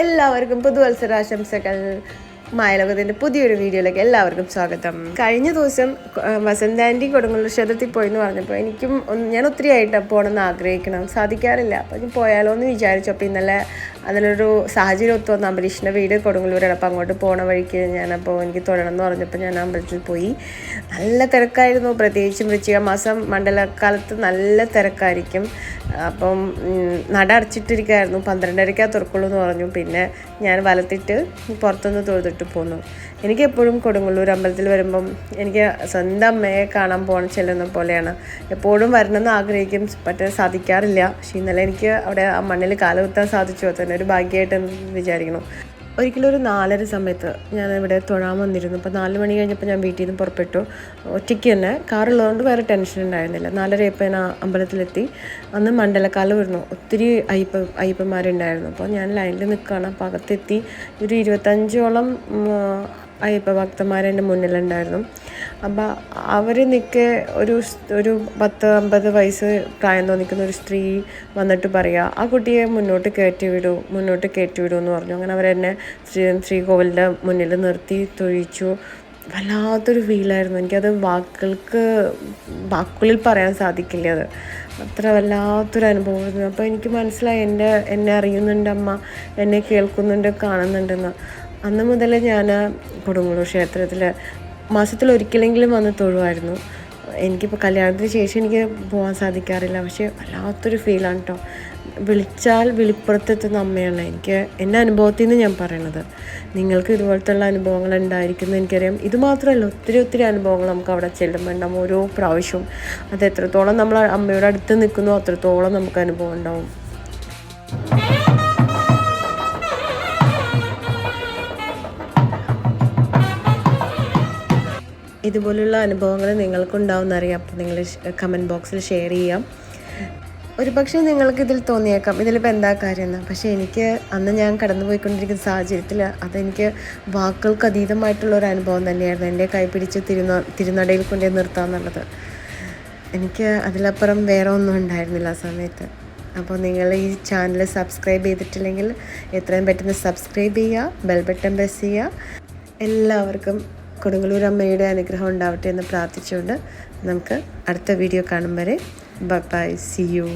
എല്ലാവർക്കും പുതുവത്സരാശംസകൾ. മായലോകത്തിന്റെ പുതിയൊരു വീഡിയോയിലേക്ക് എല്ലാവർക്കും സ്വാഗതം. കഴിഞ്ഞ ദിവസം വസന്ത ആന്റി കൊടുങ്ങല്ലൂർ ക്ഷേത്രത്തിൽ പോയി എന്ന് പറഞ്ഞപ്പോൾ എനിക്കും ഞാൻ ഒത്തിരി ആയിട്ട് പോകണമെന്ന് ആഗ്രഹിക്കണം. സാധിക്കാറില്ല. അപ്പോൾ ഞാൻ പോയാലോ എന്ന് വിചാരിച്ചു അപ്പോൾ ഇന്നലെ അതിനൊരു സാഹചര്യം ഒത്തു വന്ന അംബരീഷിന്റെ വീട് കൊടുങ്ങല്ലൂരാണ് അങ്ങോട്ട് പോണ വഴിക്ക് ഞാനപ്പോൾ എനിക്ക് തൊഴണം എന്ന് പറഞ്ഞപ്പോൾ ഞാൻ അമ്പലത്തിൽ പോയി. നല്ല തിരക്കായിരുന്നു. പ്രത്യേകിച്ചും വൃശ്ചിക മാസം മണ്ഡലക്കാലത്ത് നല്ല തിരക്കായിരിക്കും. അപ്പം നട അടച്ചിട്ടിരിക്കുകയായിരുന്നു പന്ത്രണ്ടരയ്ക്കാ തുറക്കുള്ളൂ എന്ന് പറഞ്ഞു. പിന്നെ ഞാൻ വലത്തിട്ട് പുറത്തുനിന്ന് തൊഴുതിട്ട് പോന്നു. എനിക്ക് എപ്പോഴും കൊടുങ്ങല്ലൂർ അമ്പലത്തിൽ വരുമ്പം എനിക്ക് സ്വന്തം അമ്മയെ കാണാൻ പോകണം ചെല്ലുന്ന പോലെയാണ്. എപ്പോഴും വരണമെന്ന് ആഗ്രഹിക്കും പക്ഷേ സാധിക്കാറില്ല. പക്ഷേ ഇന്നലെ എനിക്ക് അവിടെ ആ മണ്ണിൽ കാലുകുത്താൻ സാധിച്ചു. തന്നെ ഒരു ഭാഗ്യമായിട്ട് വിചാരിക്കണം ഒരിക്കലും ഒരു നാലര സമയത്ത് ഞാൻ ഇവിടെ തൊഴാൻ വന്നിരുന്നു. അപ്പോൾ നാല് മണി കഴിഞ്ഞപ്പോൾ ഞാൻ വീട്ടിൽ നിന്ന് പുറപ്പെട്ടു. ഒറ്റയ്ക്ക് തന്നെ കാറുള്ളതുകൊണ്ട് വേറെ ടെൻഷൻ ഉണ്ടായിരുന്നില്ല. നാലരയപ്പോൾ ഞാൻ അമ്പലത്തിലെത്തി. അന്ന് മണ്ഡലക്കാലം വരുന്നു. ഒത്തിരി അയ്യപ്പ അയ്യപ്പന്മാരുണ്ടായിരുന്നു. അപ്പോൾ ഞാൻ ലൈനിൽ നിൽക്കുകയാണ്. അപ്പോൾ അകത്തെത്തി. ഒരു ഇരുപത്തഞ്ചോളം അയ്യപ്പ മുന്നിലുണ്ടായിരുന്നു. അപ്പോൾ അവർ നിൽക്കെ ഒരു ഒരു പത്ത് അമ്പത് വയസ്സ് പ്രായം തോന്നിക്കുന്ന ഒരു സ്ത്രീ വന്നിട്ട് പറയുക ആ കുട്ടിയെ മുന്നോട്ട് കയറ്റി വിടൂ മുന്നോട്ട് കയറ്റി വിടൂ എന്ന് പറഞ്ഞു. അങ്ങനെ അവരെന്നെ ശ്രീ ശ്രീകോവിലിന്റെ മുന്നിൽ നിർത്തി തൊഴിച്ചു. വല്ലാത്തൊരു ഫീലായിരുന്നു. എനിക്കത് വാക്കുകൾക്ക് വാക്കുകളിൽ പറയാൻ സാധിക്കില്ല അത്. അത്ര വല്ലാത്തൊരു അനുഭവമായിരുന്നു. അപ്പോൾ എനിക്ക് മനസ്സിലായി എന്റെ എന്നെ അറിയുന്നുണ്ട് അമ്മ എന്നെ കേൾക്കുന്നുണ്ട് കാണുന്നുണ്ടെന്ന്. അന്ന് മുതൽ ഞാൻ കൊടുങ്ങല്ലൂർ ക്ഷേത്രത്തിൽ മാസത്തിൽ ഒരിക്കലെങ്കിലും വന്ന് തൊഴുമായിരുന്നു എനിക്കിപ്പോൾ കല്യാണത്തിന് ശേഷം എനിക്ക് പോകാൻ സാധിക്കാറില്ല. പക്ഷേ വല്ലാത്തൊരു ഫീലാണ് കേട്ടോ വിളിച്ചാൽ വിളിപ്പുറത്തെത്തുന്ന അമ്മയാണ് എനിക്ക് എന്റെ അനുഭവത്തിൽ നിന്ന് ഞാൻ പറയണത്. നിങ്ങൾക്ക് ഇതുപോലത്തുള്ള അനുഭവങ്ങൾ ഉണ്ടായിരിക്കുന്നു എനിക്കറിയാം. ഇത് മാത്രമല്ല ഒത്തിരി ഒത്തിരി അനുഭവങ്ങൾ നമുക്ക് അവിടെ ചെല്ലുമ്പോൾ ഉണ്ടാവും. ഓരോ പ്രാവശ്യവും അത് എത്രത്തോളം നമ്മൾ അമ്മയുടെ അടുത്ത് നിൽക്കുന്നു അത്രത്തോളം നമുക്ക് അനുഭവം ഉണ്ടാവും. ഇതുപോലുള്ള അനുഭവങ്ങൾ നിങ്ങൾക്കുണ്ടാവും അറിയാം. അപ്പോൾ നിങ്ങൾ കമന്റ് ബോക്സിൽ ഷെയർ ചെയ്യാം ഒരു പക്ഷേ നിങ്ങൾക്ക് ഇതിൽ തോന്നിയേക്കാം. ഇതിലിപ്പോൾ എന്താ കാര്യമെന്ന്. പക്ഷേ എനിക്ക് അന്ന് ഞാൻ കടന്നുപോയിക്കൊണ്ടിരിക്കുന്ന സാഹചര്യത്തിൽ അതെനിക്ക് വാക്കുകൾക്ക് അതീതമായിട്ടുള്ള ഒരു അനുഭവം തന്നെയായിരുന്നു. എന്റെ കൈ പിടിച്ച് തിരുന തിരുനടയിൽ കൊണ്ടേ നിർത്താന്നുള്ളത് എനിക്ക് അതിലപ്പുറം വേറെ ഒന്നും ഉണ്ടായിരുന്നില്ല ആ സമയത്ത്. അപ്പോൾ നിങ്ങൾ ഈ ചാനൽ സബ്സ്ക്രൈബ് ചെയ്തിട്ടില്ലെങ്കിൽ എത്രയും പെട്ടെന്ന് സബ്സ്ക്രൈബ് ചെയ്യുക ബെൽ ബട്ടൺ പ്രസ് ചെയ്യുക. എല്ലാവർക്കും കൊടുങ്ങല്ലൂർ അമ്മയുടെ അനുഗ്രഹം ഉണ്ടാവട്ടെ എന്ന് പ്രാർത്ഥിച്ചുകൊണ്ട് നമുക്ക് അടുത്ത വീഡിയോ കാണും വരെ. By C U